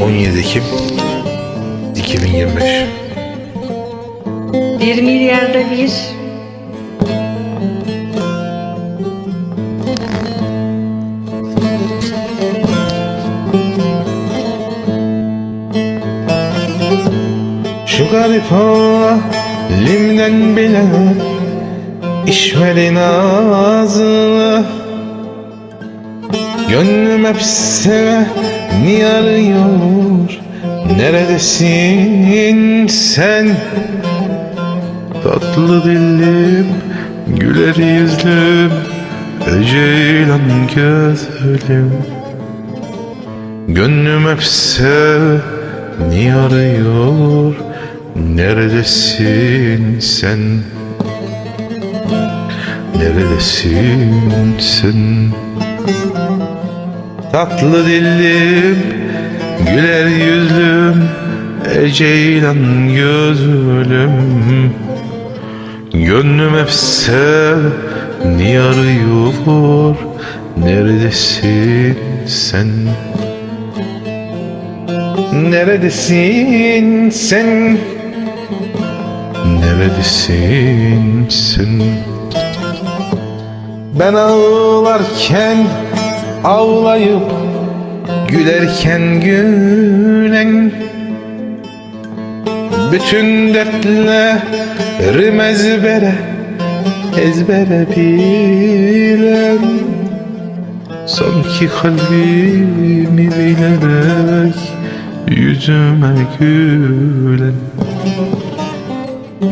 ...17 Ekim... ...2025... Bir milyarda bir. Şu garip halimden bile İşmedin ağzını Gönlüm hep seni arıyor? Neredesin sen? Tatlı dillim Güler yüzlüm Ceylan gözlüm. Gönlüm hep seni arıyor Neredesin sen? Neredesin sen? Tatlı dillim Güler yüzlüm Ceylan gözlüm. Gönlüm hep seni arıyor. Neredesin sen? Neredesin sen Neredesin sen Ben ağlarken ağlayıp Gülerken gülen Bütün dertlerim ezbere Ezbere bilen Sanki kalbimi bilerek Yüzüme gülen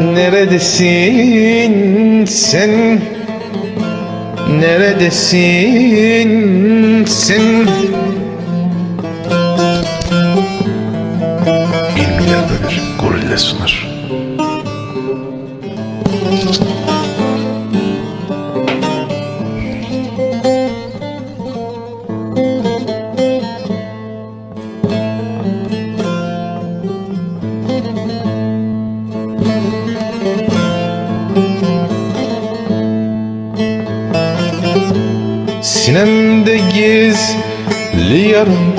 Neredesin sen? Neredesin sen? Bir milyarda bir gorille sunar. Sinemde gizli yarım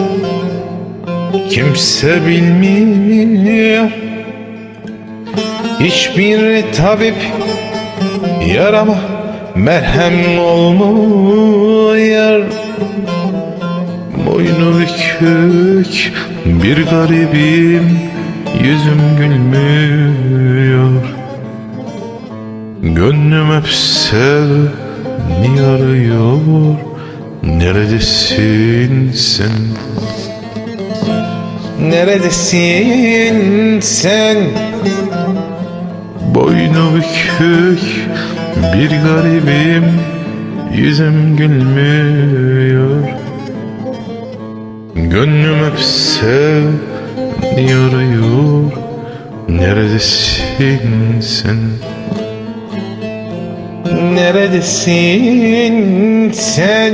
Kimse bilmiyor. Hiçbir tabip yarama merhem olmuyor. Boynu bükük bir garibim Yüzüm gülmüyor. Gönlüm hep seni arıyor Neredesin sen? Neredesin sen? Boynu bükük bir garibim Yüzüm gülmüyor Gönlüm hep seni arıyor Neredesin sen? Neredesin sen?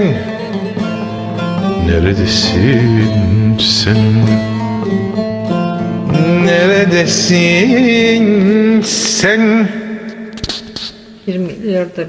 Neredesin sen? Neredesin sen? Bir milyarda